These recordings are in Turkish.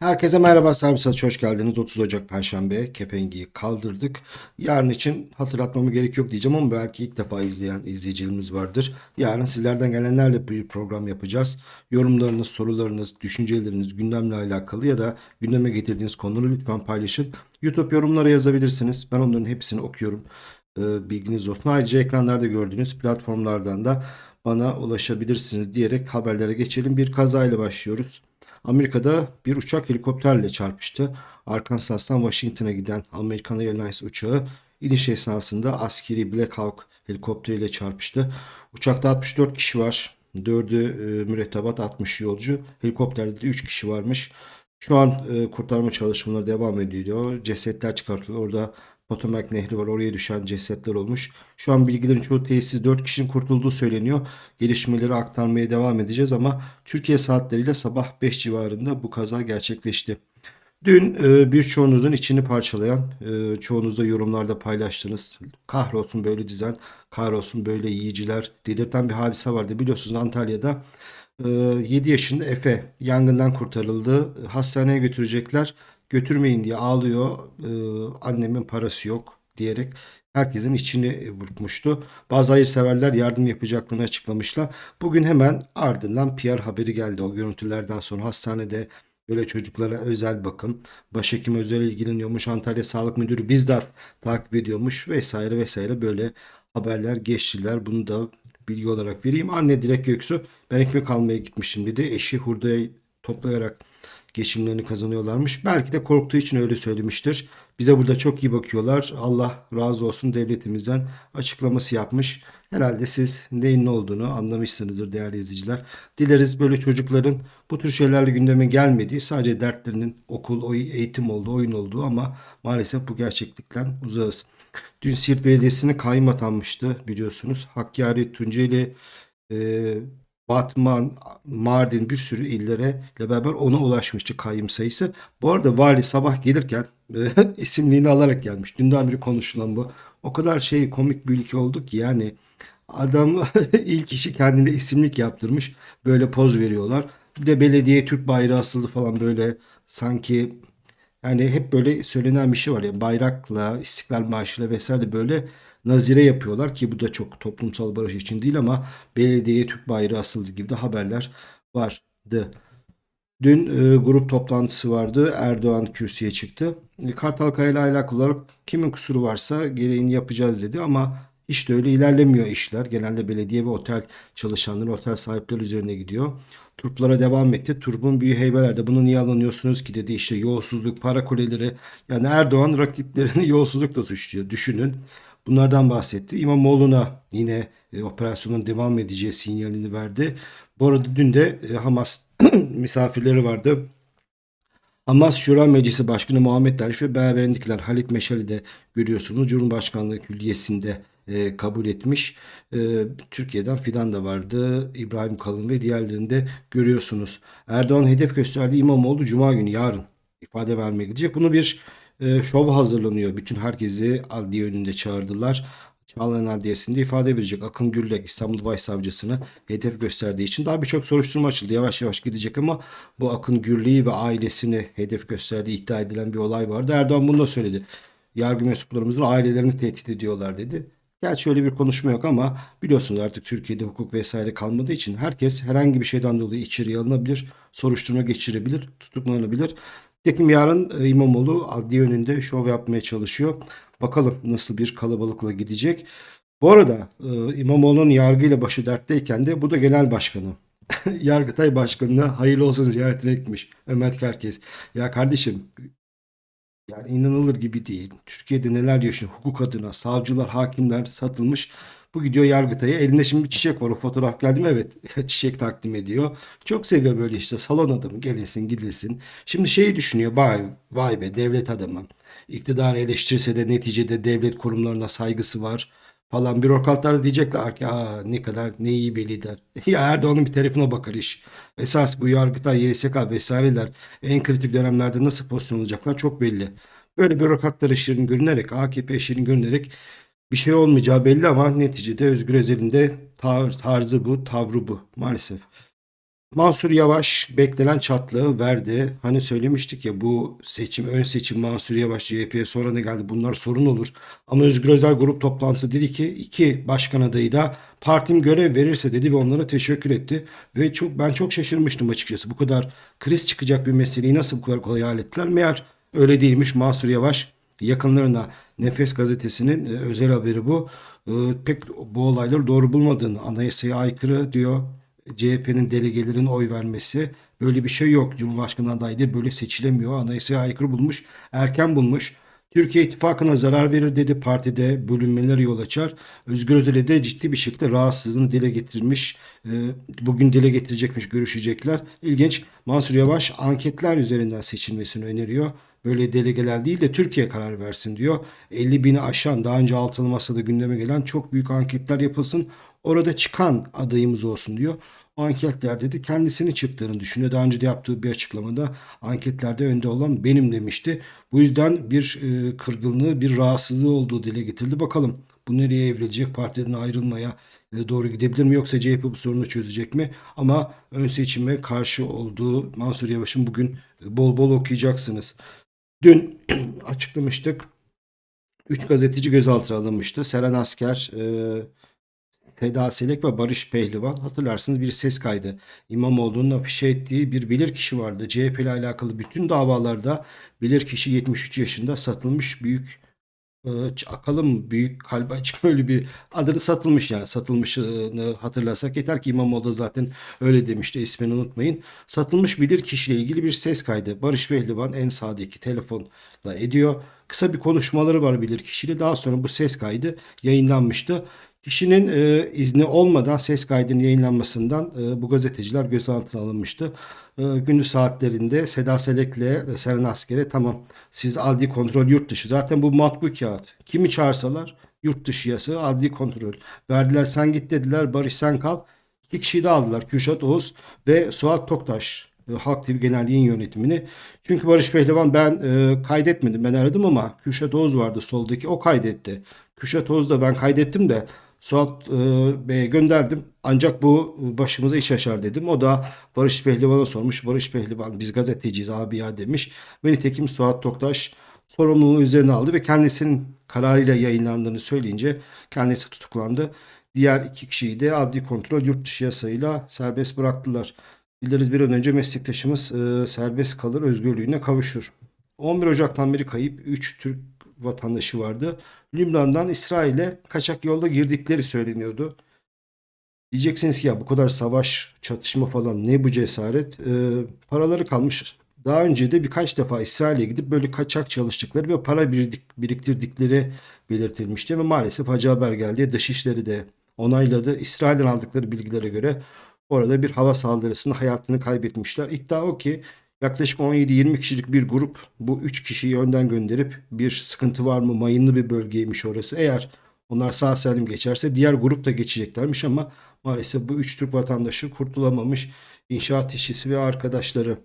Herkese merhaba Servis Atış hoş geldiniz. 30 Ocak Perşembe kepengiyi kaldırdık. Yarın için hatırlatmama gerek yok diyeceğim ama belki ilk defa izleyen izleyicilerimiz vardır. Yarın sizlerden gelenlerle bir program yapacağız. Yorumlarınız, sorularınız, düşünceleriniz, gündemle alakalı ya da gündeme getirdiğiniz konuları lütfen paylaşın. YouTube yorumlara yazabilirsiniz. Ben onların hepsini okuyorum. Ee, bilginiz olsun. Ayrıca ekranlarda gördüğünüz platformlardan da bana ulaşabilirsiniz diyerek haberlere geçelim. Bir kazayla başlıyoruz. Amerika'da bir uçak helikopterle çarpıştı. Arkansas'tan Washington'a giden American Airlines uçağı iniş esnasında askeri Black Hawk helikopteriyle çarpıştı. Uçakta 64 kişi var. 4'ü e, mürettebat 60 yolcu. Helikopterde de 3 kişi varmış. Şu an e, kurtarma çalışmaları devam ediyor. Cesetler çıkartılıyor. Orada Potomac Nehri var. Oraya düşen cesetler olmuş. Şu an bilgilerin çoğu tesis 4 kişinin kurtulduğu söyleniyor. Gelişmeleri aktarmaya devam edeceğiz ama Türkiye saatleriyle sabah 5 civarında bu kaza gerçekleşti. Dün e, birçoğunuzun içini parçalayan, e, çoğunuz da yorumlarda paylaştınız. Kahrolsun böyle dizen, kahrolsun böyle yiyiciler dedirten bir hadise vardı. Biliyorsunuz Antalya'da e, 7 yaşında Efe yangından kurtarıldı. Hastaneye götürecekler. Götürmeyin diye ağlıyor. E, annemin parası yok diyerek herkesin içini burkmuştu. Bazı hayırseverler yardım yapacaklarını açıklamışlar. Bugün hemen ardından PR haberi geldi o görüntülerden sonra hastanede Böyle çocuklara özel bakım, başhekim özel ilgileniyormuş, Antalya Sağlık Müdürü bizzat takip ediyormuş vesaire vesaire böyle haberler geçtiler. Bunu da bilgi olarak vereyim. Anne Dilek Göksu ben ekmek almaya gitmiştim dedi. Eşi hurdayı toplayarak geçimlerini kazanıyorlarmış. Belki de korktuğu için öyle söylemiştir. Bize burada çok iyi bakıyorlar. Allah razı olsun devletimizden açıklaması yapmış. Herhalde siz neyin ne olduğunu anlamışsınızdır değerli izleyiciler. Dileriz böyle çocukların bu tür şeylerle gündeme gelmediği, sadece dertlerinin okul, eğitim olduğu, oyun olduğu ama maalesef bu gerçeklikten uzağız. Dün Siirt Belediyesi'ne kayyum atanmıştı biliyorsunuz. Hakkari, Tunceli, e, Batman, Mardin bir sürü illere beraber ona ulaşmıştı kayyum sayısı. Bu arada vali sabah gelirken e, isimliğini alarak gelmiş. Dünden beri konuşulan bu. O kadar şey komik bir ülke olduk ki yani adam ilk işi kendine isimlik yaptırmış. Böyle poz veriyorlar. Bir de belediye Türk bayrağı asıldı falan böyle sanki yani hep böyle söylenen bir şey var ya bayrakla, İstiklal Marşı'yla vesaire böyle nazire yapıyorlar ki bu da çok toplumsal barış için değil ama belediyeye Türk bayrağı asıldı gibi de haberler vardı. Dün e, grup toplantısı vardı. Erdoğan kürsüye çıktı. E, Kartalkaya ile alakalı olarak kimin kusuru varsa gereğini yapacağız dedi ama hiç de öyle ilerlemiyor işler. Genelde belediye ve otel çalışanları, otel sahipleri üzerine gidiyor. Turplara devam etti. Turbun büyü heybelerde bunu niye alınıyorsunuz ki dedi. İşte yolsuzluk, para kuleleri. Yani Erdoğan rakiplerini yolsuzlukla suçluyor. Düşünün. Bunlardan bahsetti. İmamoğlu'na yine e, operasyonun devam edeceği sinyalini verdi. Bu arada dün de e, Hamas misafirleri vardı. Hamas Şura Meclisi Başkanı Muhammed Arif ve beraberindekiler Halit Meşal'i de görüyorsunuz. Cumhurbaşkanlığı Külliyesi'nde e, kabul etmiş. E, Türkiye'den Fidan da vardı. İbrahim Kalın ve diğerlerini de görüyorsunuz. Erdoğan hedef gösterdiği İmamoğlu Cuma günü yarın ifade vermeye gidecek. Bunu bir e, şov hazırlanıyor. Bütün herkesi adliye önünde çağırdılar. Çağlayan Adliyesi'nde ifade verecek. Akın Gürlek İstanbul Başsavcısını hedef gösterdiği için daha birçok soruşturma açıldı. Yavaş yavaş gidecek ama bu Akın Gürlek'i ve ailesini hedef gösterdiği iddia edilen bir olay vardı. Erdoğan bunu da söyledi. Yargı mensuplarımızın ailelerini tehdit ediyorlar dedi. Gerçi öyle bir konuşma yok ama biliyorsunuz artık Türkiye'de hukuk vesaire kalmadığı için herkes herhangi bir şeyden dolayı içeriye alınabilir, soruşturma geçirebilir, tutuklanabilir. Nitekim yarın e, İmamoğlu adliye önünde şov yapmaya çalışıyor. Bakalım nasıl bir kalabalıkla gidecek. Bu arada e, İmamoğlu'nun yargıyla başı dertteyken de bu da genel başkanı. Yargıtay Başkanı'na hayırlı olsun ziyaretine gitmiş Ömer Kerkez. Ya kardeşim yani inanılır gibi değil. Türkiye'de neler yaşıyor hukuk adına savcılar, hakimler satılmış. Bu gidiyor Yargıtay'a. Elinde şimdi bir çiçek var. O fotoğraf geldi mi? Evet. Çiçek takdim ediyor. Çok seviyor böyle işte salon adamı. Gelsin gidilsin. Şimdi şeyi düşünüyor. Vay, vay be devlet adamı. İktidarı eleştirirse de neticede devlet kurumlarına saygısı var falan. Bürokratlar da diyecekler ki Aa, ne kadar ne iyi bir lider. ya Erdoğan'ın bir tarafına bakar iş. Esas bu Yargıtay, YSK vesaireler en kritik dönemlerde nasıl pozisyon alacaklar çok belli. Böyle bürokratlar şirin görünerek, AKP şirin görünerek bir şey olmayacağı belli ama neticede Özgür Özel'in de tar- tarzı bu, tavrı bu maalesef. Mansur Yavaş beklenen çatlığı verdi. Hani söylemiştik ya bu seçim, ön seçim Mansur Yavaş CHP'ye sonra ne geldi bunlar sorun olur. Ama Özgür Özel grup toplantısı dedi ki iki başkan adayı da partim görev verirse dedi ve onlara teşekkür etti. Ve çok ben çok şaşırmıştım açıkçası. Bu kadar kriz çıkacak bir meseleyi nasıl bu kadar kolay hallettiler? Meğer öyle değilmiş Mansur Yavaş yakınlarına Nefes gazetesinin e, özel haberi bu. E, pek bu olayları doğru bulmadığını, anayasaya aykırı diyor. CHP'nin delegelerinin oy vermesi. Böyle bir şey yok. Cumhurbaşkanı adaylığı böyle seçilemiyor. Anayasaya aykırı bulmuş. Erken bulmuş. Türkiye ittifakına zarar verir dedi. Partide bölünmeler yol açar. Özgür Özel'e de ciddi bir şekilde rahatsızlığını dile getirmiş. E, Bugün dile getirecekmiş, görüşecekler. İlginç. Mansur Yavaş anketler üzerinden seçilmesini öneriyor. Böyle delegeler değil de Türkiye karar versin diyor. 50 bini aşan daha önce altılı masada gündeme gelen çok büyük anketler yapılsın. Orada çıkan adayımız olsun diyor. O anketlerde de kendisini çıktığını düşünüyor. Daha önce de yaptığı bir açıklamada anketlerde önde olan benim demişti. Bu yüzden bir e, kırgınlığı, bir rahatsızlığı olduğu dile getirildi. Bakalım bu nereye evrilecek? Partiden ayrılmaya e, doğru gidebilir mi yoksa CHP bu sorunu çözecek mi? Ama ön seçime karşı olduğu Mansur Yavaş'ın bugün bol bol okuyacaksınız. Dün açıklamıştık. Üç gazeteci gözaltına alınmıştı. Seren Asker, e, Seda Selek ve Barış Pehlivan. Hatırlarsınız bir ses kaydı. İmamoğlu'nun afişe ettiği bir bilirkişi vardı. CHP ile alakalı bütün davalarda bilirkişi 73 yaşında satılmış büyük e, akalım büyük kalbi açık öyle bir adını satılmış yani satılmışını hatırlasak yeter ki İmamoğlu da zaten öyle demişti ismini unutmayın. Satılmış bilir kişiyle ilgili bir ses kaydı. Barış Pehlivan en sağdaki telefonla ediyor. Kısa bir konuşmaları var bilir kişiyle. Daha sonra bu ses kaydı yayınlanmıştı. Kişinin e, izni olmadan ses kaydının yayınlanmasından e, bu gazeteciler gözaltına alınmıştı. E, gündüz saatlerinde Seda Selek'le e, Seren Asker'e tamam siz adli kontrol yurt dışı. Zaten bu matbu kağıt. Kimi çağırsalar yurt dışı yası adli kontrol. Verdiler sen git dediler Barış sen kal. İki kişiyi de aldılar. Kürşat Oğuz ve Suat Toktaş. e, Halk TV Genel Yayın Yönetimi'ni. Çünkü Barış Pehlivan ben e, kaydetmedim. Ben aradım ama Kürşat Oğuz vardı soldaki. O kaydetti. Kürşat Oğuz da ben kaydettim de Suat e, Bey'e gönderdim. Ancak bu başımıza iş açar dedim. O da Barış Pehlivan'a sormuş. Barış Pehlivan biz gazeteciyiz abi ya demiş. Ve nitekim Suat Toktaş sorumluluğu üzerine aldı ve kendisinin kararıyla yayınlandığını söyleyince kendisi tutuklandı. Diğer iki kişiyi de adli kontrol yurt dışı yasayla serbest bıraktılar. Dileriz bir an önce meslektaşımız e, serbest kalır, özgürlüğüne kavuşur. 11 Ocak'tan beri kayıp 3 Türk vatandaşı vardı. Lübnan'dan İsrail'e kaçak yolda girdikleri söyleniyordu. Diyeceksiniz ki ya bu kadar savaş, çatışma falan ne bu cesaret? Ee, paraları kalmış. Daha önce de birkaç defa İsrail'e gidip böyle kaçak çalıştıkları ve para biriktirdikleri belirtilmişti ve maalesef hacı haber geldi. Dışişleri de onayladı. İsrail'den aldıkları bilgilere göre orada bir hava saldırısında hayatını kaybetmişler. İddia o ki yaklaşık 17-20 kişilik bir grup bu 3 kişiyi önden gönderip bir sıkıntı var mı mayınlı bir bölgeymiş orası. Eğer onlar sağ salim geçerse diğer grup da geçeceklermiş ama maalesef bu 3 Türk vatandaşı kurtulamamış inşaat işçisi ve arkadaşları.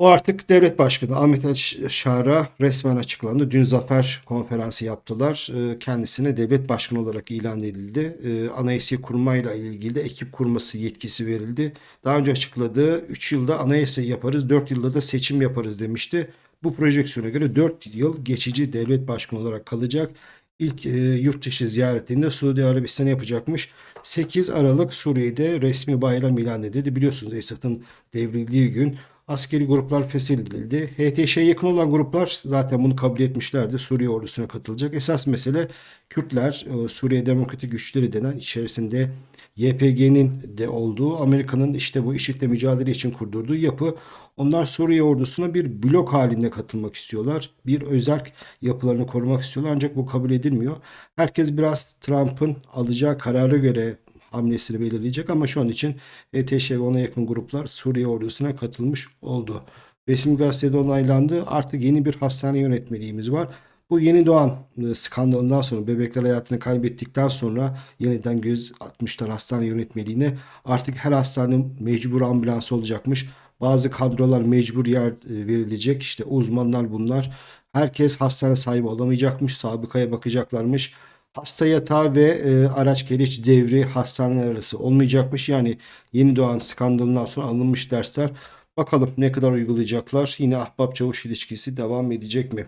O artık devlet başkanı Ahmet Şara resmen açıklandı. Dün zafer konferansı yaptılar. Ee, Kendisine devlet başkanı olarak ilan edildi. Ee, Anayasayı kurmayla ilgili de ekip kurması yetkisi verildi. Daha önce açıkladığı 3 yılda anayasayı yaparız, 4 yılda da seçim yaparız demişti. Bu projeksiyona göre 4 yıl geçici devlet başkanı olarak kalacak. İlk e, yurt dışı ziyaretinde Suudi Arabistan yapacakmış. 8 Aralık Suriye'de resmi bayram ilan edildi. Biliyorsunuz Esad'ın devrildiği gün askeri gruplar feshedildi. HTŞ'ye yakın olan gruplar zaten bunu kabul etmişlerdi. Suriye ordusuna katılacak. Esas mesele Kürtler, e, Suriye Demokratik Güçleri denen içerisinde YPG'nin de olduğu Amerika'nın işte bu IŞİD'le mücadele için kurdurduğu yapı. Onlar Suriye ordusuna bir blok halinde katılmak istiyorlar. Bir özerk yapılarını korumak istiyorlar ancak bu kabul edilmiyor. Herkes biraz Trump'ın alacağı karara göre hamlesini belirleyecek ama şu an için ETŞ ve ona yakın gruplar Suriye ordusuna katılmış oldu. Resmi gazetede onaylandı. Artık yeni bir hastane yönetmeliğimiz var. Bu yeni doğan e, skandalından sonra bebekler hayatını kaybettikten sonra yeniden göz atmışlar hastane yönetmeliğine. Artık her hastane mecbur ambulans olacakmış. Bazı kadrolar mecbur yer e, verilecek. İşte uzmanlar bunlar. Herkes hastane sahibi olamayacakmış. Sabıkaya bakacaklarmış. Hasta yatağı ve e, araç gereç devri hastaneler arası olmayacakmış. Yani yeni doğan skandalından sonra alınmış dersler. Bakalım ne kadar uygulayacaklar. Yine ahbap çavuş ilişkisi devam edecek mi?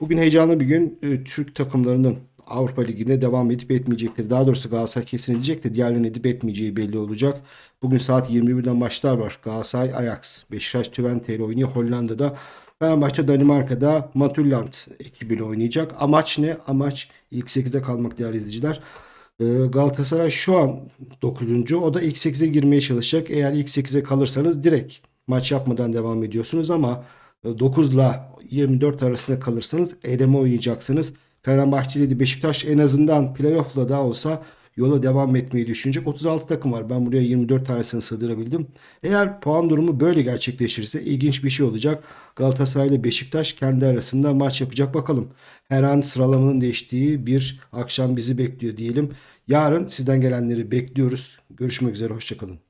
Bugün heyecanlı bir gün. E, Türk takımlarının Avrupa Ligi'nde devam edip etmeyecekleri. Daha doğrusu Galatasaray kesin edecek de diğerlerinin edip etmeyeceği belli olacak. Bugün saat 21'den maçlar var. Galatasaray Ajax, Beşiktaş Twente ile oynuyor Hollanda'da. Fenerbahçe Danimarka'da Matulland ekibiyle oynayacak. Amaç ne? Amaç ilk 8'de kalmak değerli izleyiciler. Ee, Galatasaray şu an 9. O da ilk 8'e girmeye çalışacak. Eğer ilk 8'e kalırsanız direkt maç yapmadan devam ediyorsunuz ama 9 ile 24 arasında kalırsanız eleme oynayacaksınız. Fenerbahçe ile Beşiktaş en azından playoff'la da olsa yola devam etmeyi düşünecek. 36 takım var. Ben buraya 24 tanesini sığdırabildim. Eğer puan durumu böyle gerçekleşirse ilginç bir şey olacak. Galatasaray ile Beşiktaş kendi arasında maç yapacak bakalım. Her an sıralamanın değiştiği bir akşam bizi bekliyor diyelim. Yarın sizden gelenleri bekliyoruz. Görüşmek üzere. Hoşçakalın.